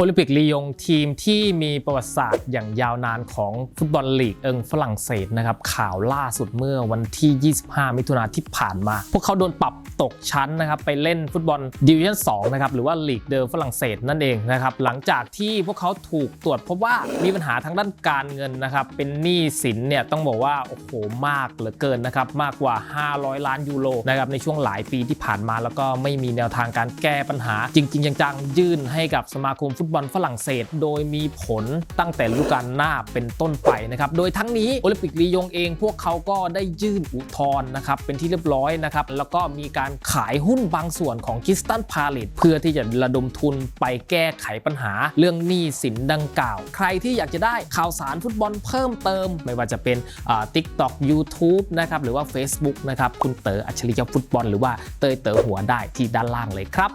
โอลิมปิกลียงทีมที่มีประวัติศาสตร์อย่างยาวนานของฟุตบอลลีกเอิงฝรั่งเศสนะครับข่าวล่าสุดเมื่อวันที่ 25 มิถุนายนที่ผ่านมา พวกเขาโดนปรับตกชั้นนะครับไปเล่นฟุตบอลดิวิชั่น 2 นะครับหรือว่าลีกเดิมฝรั่งเศสนั่นเองนะครับหลังจากที่พวกเขาถูกตรวจพบว่ามีปัญหาทางด้านการเงินนะครับเป็นหนี้สินเนี่ยต้องบอกว่าโอ้โหมากเหลือเกินนะครับมากกว่า 500 ล้านยูโรนะครับในช่วงหลายปีที่ผ่านมาแล้วก็ไม่มีแนวทางการแก้ปัญหา จริง ๆ จังๆยื่นให้กับสมาคมฟุตบอลฝรั่งเศส โดยมีผลตั้งแต่ฤดูกาลหน้าเป็นต้นไปนะครับ โดยทั้งนี้โอลิมปิกลียงเองพวกเขาก็ได้ยื่นอุทธรณ์นะครับเป็นที่เรียบร้อยนะครับ แล้วก็มีการขายหุ้นบางส่วนของคิสตันพาเลตเพื่อที่จะระดมทุนไปแก้ไขปัญหาเรื่องหนี้สินดังกล่าว ใครที่อยากจะได้ข่าวสารฟุตบอลเพิ่มเติม ไม่ว่าจะเป็นทิกตอกยูทูบนะครับหรือว่า Facebook นะครับคุณเต๋ออัจฉริยะฟุตบอล หรือว่าเตยเต๋อหัวได้ที่ด้านล่างเลยครับ